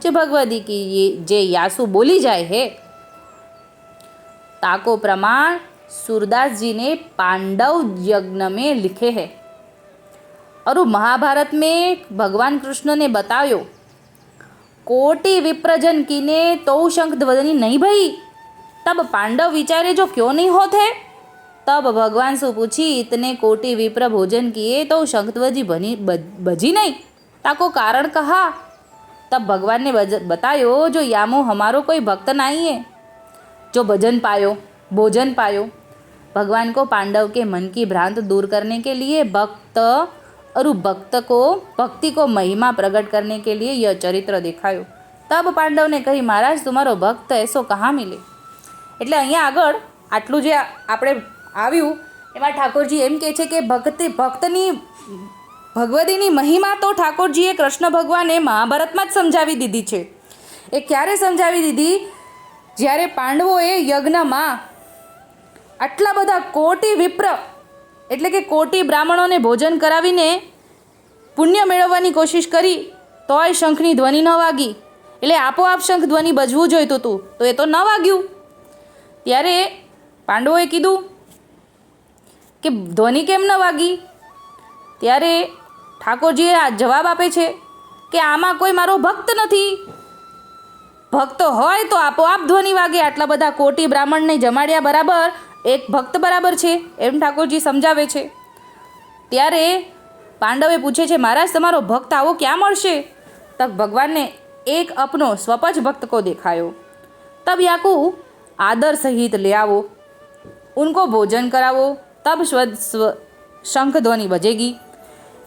જે भगवती की ये जे यासु बोली जाए है ताको प्रमाण सूरदास जी ने पांडव यज्ञ में लिखे हैं और वो महाभारत में भगवान कृष्ण ने बतायो कोटि विप्रजन कीने तो शंख ध्वनि नहीं भई तब पांडव विचारे जो क्यों नहीं होते तब भगवान से पूछी इतने कोटि विप्र भोजन किए तो शंख ध्वनि बनी बज- बजी नहीं ताको कारण कहा तब भगवान ने बतायो जो यामो हमारो कोई भक्त नहीं है जो भजन पायो भोजन पायो भगवान को पांडव के मन की भ्रांत दूर करने के लिए भक्त और भक्त को भक्ति को महिमा प्रकट करने के लिए यह चरित्र दिखायो તબ પાંડવને કહી મહારાજ તમારો ભક્ત એસો કહાં મિલે એટલે અહીંયા આગળ આટલું જે આપણે આવ્યું એમાં ઠાકોરજી એમ કહે છે કે ભક્તિ ભક્તની ભગવતીની મહિમા તો ઠાકોરજીએ કૃષ્ણ ભગવાને મહાભારતમાં જ સમજાવી દીધી છે. એ ક્યારે સમજાવી દીધી? જ્યારે પાંડવોએ યજ્ઞમાં આટલા બધા કોટી વિપ્ર, એટલે કે કોટી બ્રાહ્મણોને ભોજન કરાવીને પુણ્ય મેળવવાની કોશિશ કરી, તોય શંખની ધ્વનિ ન વાગી. એટલે આપોઆપ શંખ ધ્વનિ બજવું જોઈતું હતું, તો એ તો ન વાગ્યું. ત્યારે પાંડવોએ કીધું કે ધ્વનિ કેમ ન વાગી? ત્યારે ઠાકોરજીએ આ જવાબ આપે છે કે આમાં કોઈ મારો ભક્ત નથી. ભક્ત હોય તો આપોઆપ ધ્વનિ વાગે, આટલા બધા કોટી બ્રાહ્મણને જમાડ્યા બરાબર, એક ભક્ત બરાબર છે, એમ ઠાકોરજી સમજાવે છે. ત્યારે પાંડવે પૂછે છે, મહારાજ, તમારો ભક્ત આવો ક્યાં મળશે? તક ભગવાનને એક અપનો સ્વપજ ભક્તકો દેખાયો. તબ યાકુ આદર સહિત લે આવો. ઉનકો ભોજન કરાવો. તબ સ્વ, શંખ ધ્વનિ બજેગી.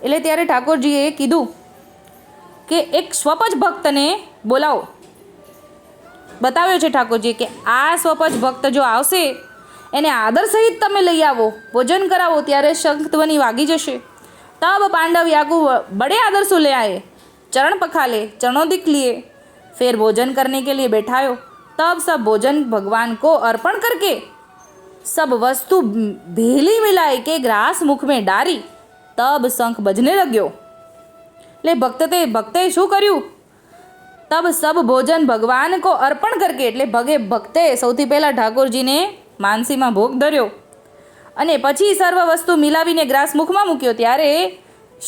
એટલે ત્યારે ઠાકોરજીએ કીધું કે એક સ્વપજ ભક્તને બોલાવો બતાવ્યો છે ઠાકોરજી કે આ સ્વપજ ભક્ત જો આવશે એને આદર સહિત તમે લઈ આવો ભોજન કરાવો ત્યારે શંખ ધ્વનિ વાગી જશે तब पांडव याकू बड़े आदर से ले आए चरण पखाले चरणों दिख लिए फिर भोजन करने के लिए बैठायो तब सब भोजन भगवान को अर्पण करके सब वस्तु भेली मिलाई के ग्रास मुख में डारी તબ શંખ બજને લગ્યો. એટલે તે ભક્તે શું કર્યું? તબ સબ ભોજન ભગવાન કો અર્પણ કરકે, એટલે ભગે ભક્તે સૌથી પહેલાં ઠાકોરજીને માનસીમાં ભોગ ધર્યો. અને પછી સર્વ વસ્તુ મિલાવીને ગ્રાસ મુખમાં મૂક્યો. ત્યારે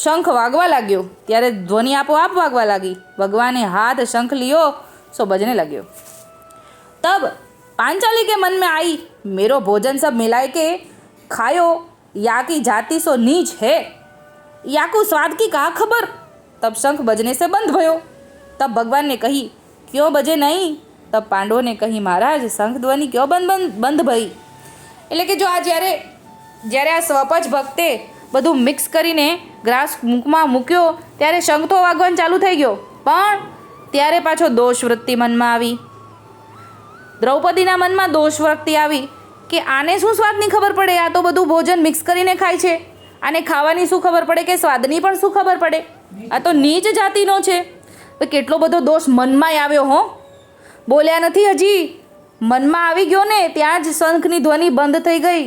શંખ વાગવા લાગ્યો. ત્યારે ધ્વનિ આપોઆપ વાગવા લાગી. ભગવાને હાથ શંખ લ્યો, સો ભજને લાગ્યો. તબ પાંચાલી કે મન આવી મેરો ભોજન સબ મિલાય કે ખાયો. या की जाति सो नीच है या को स्वाद की कहा खबर तब शंख बजने से बंद भयो तब भगवान ने कही क्यों बजे नहीं तब પાંડવોને ने कही महाराज શંખ ધ્વનિ ક્યો બંધ બંધ બંધ ભઈ એટલે કે જો આ જ્યારે જ્યારે આ સ્વપજ ભક્તે બધું મિક્સ કરીને ગ્રાસ મુખમાં મૂક્યો ત્યારે શંખ તો વાગવાનું ચાલુ થઈ ગયો પણ ત્યારે પાછો દોષ વૃત્તિ મનમાં આવી દ્રૌપદીના મનમાં દોષ વૃત્તિ આવી કે આને શું સ્વાદની ખબર પડે? આ તો બધું ભોજન મિક્સ કરીને ખાય છે. આને ખાવાની શું ખબર પડે કે સ્વાદની પણ શું ખબર પડે? આ તો નીચ જાતિનો છે. કેટલો બધો દોષ મનમાં આવ્યો હો. બોલ્યા નથી હજી. મનમાં આવી ગયો ને, ત્યાં જ શંખની ધ્વનિ બંધ થઈ ગઈ.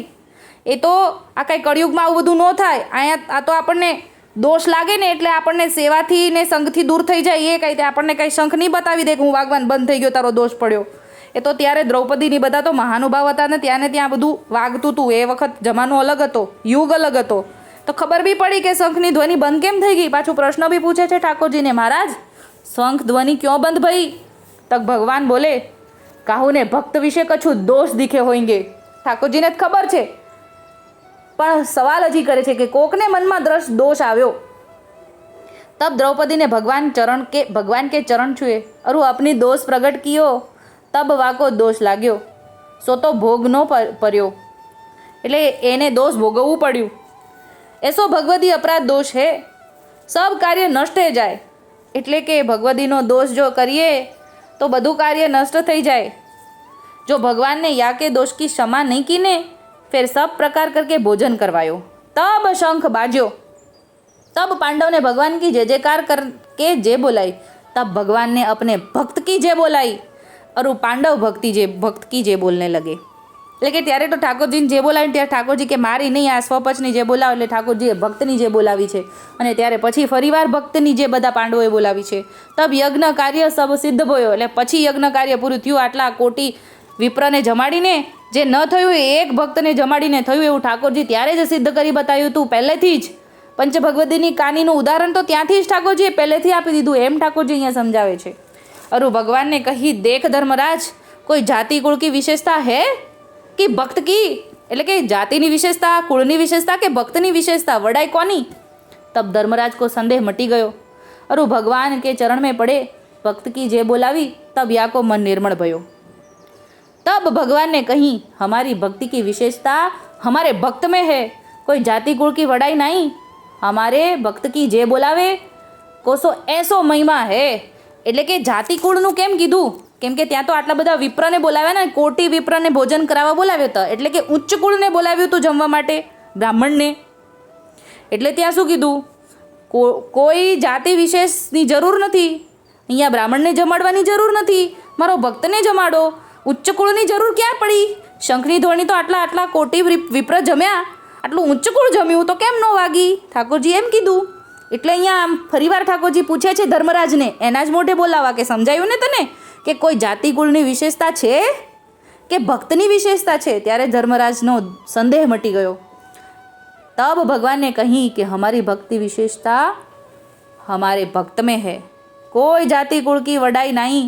એ તો આ કાંઈ કળિયુગમાં આવું બધું ન થાય. અહીંયા આ તો આપણને દોષ લાગે ને, એટલે આપણને સેવાથી ને સંઘથી દૂર થઈ જાય. એ કાંઈ આપણને કાંઈ શંખ નહીં બતાવી દે કે હું વાગવાન બંધ થઈ ગયો, તારો દોષ પડ્યો. એ તો ત્યારે દ્રૌપદીની બધા તો મહાનુભાવ હતા ને ત્યાં ને ત્યાં બધું વાગતું હતું. એ વખત જમાનો અલગ હતો, યુગ અલગ હતો. તો ખબર બી પડી કે શંખની ધ્વનિ બંધ કેમ થઈ ગઈ? પાછું પ્રશ્ન બી પૂછે છે ઠાકોરજીને. મહારાજ, શંખ ધ્વનિ ક્યો બંધ ભઈ? તક ભગવાન બોલે, કાહુને ભક્ત વિશે કછું દોષ દીખે હોઈંગે ઠાકોરજીને જ ખબર છે. પણ સવાલ હજી કરે છે કે કોકને મનમાં દ્રશ દોષ આવ્યો? તબ દ્રૌપદીને ભગવાન ચરણ કે, ભગવાન કે ચરણ છુએ અરુ અપની દોષ પ્રગટ કિયો? તબ વાકો દોષ લાગ્યો. સો તો ભોગ નો પર્યો એટલે એને દોષ ભોગવવું પડ્યું. એસો ભગવદી અપરાધ દોષ હે. સબ કાર્ય નષ્ટ થઈ જાય. એટલે કે ભગવદીનો દોષ જો કરીએ, તો બધું કાર્ય નષ્ટ થઈ જાય. જો ભગવાનને યા કે દોષ કી ક્ષમા નહીં કીને, ફેર સબ પ્રકાર કરકે ભોજન કરવાયો. તબ શંખ બાજ્યો. તબ પાંડવને ભગવાન કી જય જયકાર કર, કે જે બોલાઈ, તબ ભગવાનને અપને ભક્ત કી જે બોલાઈ. અરુ પાંડવ ભક્તિ જે ભક્ત કી જે બોલને લગે. એટલે કે ત્યારે તો ઠાકોરજીને જે બોલાવીને ત્યારે ઠાકોરજી કે મારી નહીં, આ સ્વપચની જે બોલાવે એટલે ઠાકોરજીએ ભક્તની જે બોલાવી છે. અને ત્યારે પછી ફરીવાર ભક્તની જે બધા પાંડવોએ બોલાવી છે. તબ યજ્ઞ કાર્ય સબ સિદ્ધ ભયો. એટલે પછી યજ્ઞ કાર્ય પૂરું થયું, આટલા કોટી વિપ્રને જમાડીને જે ન થયું એ એક ભક્તને જમાડીને થયું એવું ઠાકોરજી ત્યારે જ સિદ્ધ કરી બતાવ્યું હતું, પહેલેથી જ. પંચભગવતીની કાનીનું ઉદાહરણ તો ત્યાંથી જ ઠાકોરજીએ પહેલેથી આપી દીધું, એમ ઠાકોરજી અહીંયા સમજાવે છે. અરુ ભગવાનને કહી દેખ ધર્મરાજ કોઈ જાતિ કુળ કી વિશેષતા હે કે ભક્ત કી એટલે કે જાતિની વિશેષતા કુળની વિશેષતા કે ભક્તની વિશેષતા વડાઈ કોની તબ ધર્મરાજ કો સંદેહ મટી ગયો અરુ ભગવાન કે ચરણ में પડે ભક્ત કી જે બોલાવી તબ યાકો મન નિર્મળ ભયો तब भगवान ने कही हमारी भक्ति की विशेषता हमारे भक्त में है कोई जाति कुल की वड़ाई नहीं हमारे भक्त की જે બોલાવે કોસો એસો મહિમા હે એટલે કે જાતિ કુળનું કેમ કીધું? કેમ કે ત્યાં તો આટલા બધા વિપ્રને બોલાવ્યા ને, કોટી વિપ્રને ભોજન કરાવવા બોલાવ્યો હતો એટલે કે ઉચ્ચ કુળને બોલાવ્યું હતું જમવા માટે, બ્રાહ્મણને. એટલે ત્યાં શું કીધું? કોઈ જાતિ વિશેષની જરૂર નથી. અહીંયા બ્રાહ્મણને જમાડવાની જરૂર નથી. મારો ભક્તને જમાડો. ઉચ્ચ કુળની જરૂર ક્યાં પડી? શંખની ધોરણી તો આટલા આટલા કોટી વિપ્ર જમ્યા. આટલું ઉચ્ચ કુળ જમ્યું તો કેમ ન વાગી? ઠાકોરજી એમ કીધું. એટલે અહીંયા આમ ફરીવાર ઠાકોરજી પૂછે છે ધર્મરાજને એના જ મોઢે બોલાવા કે સમજાયું ને તને કે કોઈ જાતિ કુળની વિશેષતા છે કે ભક્તની વિશેષતા છે ત્યારે ધર્મરાજનો સંદેહ મટી ગયો तब भगवान ने कही कि हमारी भक्ति विशेषता हमारे भक्त में है कोई जाति कुल की वडाई नहीं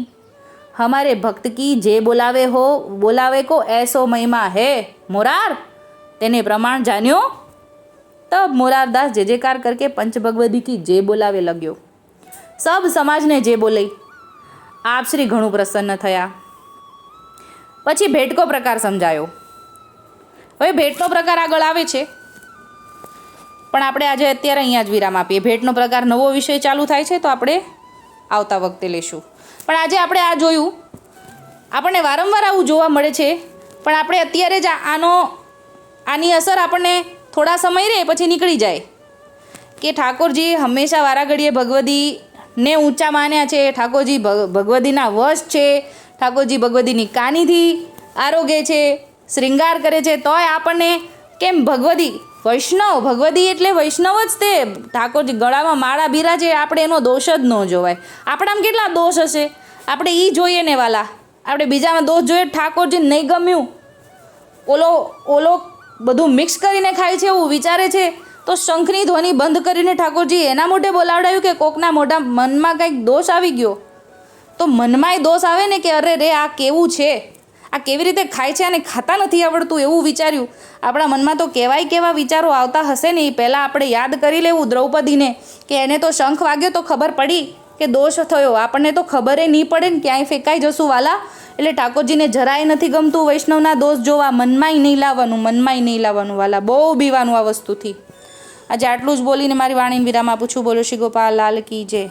हमारे भक्त की जे बोलावे हो बोलावे को ऐसो महिमा है मोरार તેને પ્રમાણ જાણ્યો તબ મોરારદાસ જેકાર કરકે પંચ ભગવદી કી જે બોલાવે લગ્યો. સબ સમાજને જે બોલે, આપ શ્રી ઘણું પ્રસન્ન થયા. પછી ભેટકો પ્રકાર સમજાયો. હવે ભેટનો પ્રકાર આગળ આવે છે. પણ આપણે આજે અત્યારે અહીંયા જ વિરામ આપીએ. ભેટનો પ્રકાર નવો વિષય ચાલુ થાય છે તો આપણે આવતા વખતે લેશું. પણ આજે આપણે આ જોયું. આપણને વારંવાર આવું જોવા મળે છે. પણ આપણે અત્યારે જ આનો આની અસર આપણને થોડા સમય રહે, પછી નીકળી જાય. કે ઠાકોરજી હંમેશા વારાઘડીએ ભગવદીને ઊંચા માન્યા છે, ઠાકોરજી ભગ- ભગવદીના વશ છે, ઠાકોરજી ભગવદીની કાનીથી આરોગ્ય છે શ્રૃંગાર કરે છે, તોય આપણને કેમ ભગવદી, વૈષ્ણવ, ભગવદી એટલે વૈષ્ણવ જ તે. ઠાકોરજી ગળામાં માળા બિરાજે આપણે એનો દોષ જ ન જોવાય. આપણામાં કેટલા દોષ હશે? આપણે એ જોઈએ ને વાલા. આપણે બીજામાં દોષ જોઈએ, ઠાકોરજી નહીં ગમ્યું. ઓલો ઓલો બધું મિક્સ કરીને ખાય છે એવું વિચારે છે? તો શંખની ધ્વનિ બંધ કરીને ઠાકોરજી એના મોઢે બોલાવડાવ્યું કે કોકના મોઢા મનમાં કંઈક દોષ આવી ગયો? તો મનમાંય દોષ આવે ને કે અરે રે, આ કેવું છે? આ કેવી રીતે ખાય છે? અને ખાતા નથી આવડતું એવું વિચાર્યું. આપણા મનમાં તો કેવાય કેવા વિચારો આવતા હશે ને એ પહેલાં આપણે યાદ કરી લેવું દ્રૌપદીને કે એને તો શંખ વાગ્યો તો ખબર પડી કે દોષ થયો. આપણને તો ખબર નહીં પડે ને ક્યાંય ફેંકાઈ જશું વાલા. એટલે ઠાકોરજીને જરાય નથી ગમતું વૈષ્ણવના દોષ જોવા, મનમાંય નહીં લાવવાનું, મનમાંય નહીં લાવવાનું વાલા. બહુ બીવાનું આ વસ્તુથી. આજે આટલું જ બોલીને મારી વાણીને વિરામ આપું છું. બોલો શ્રી ગોપાલ, લાલ કી જય.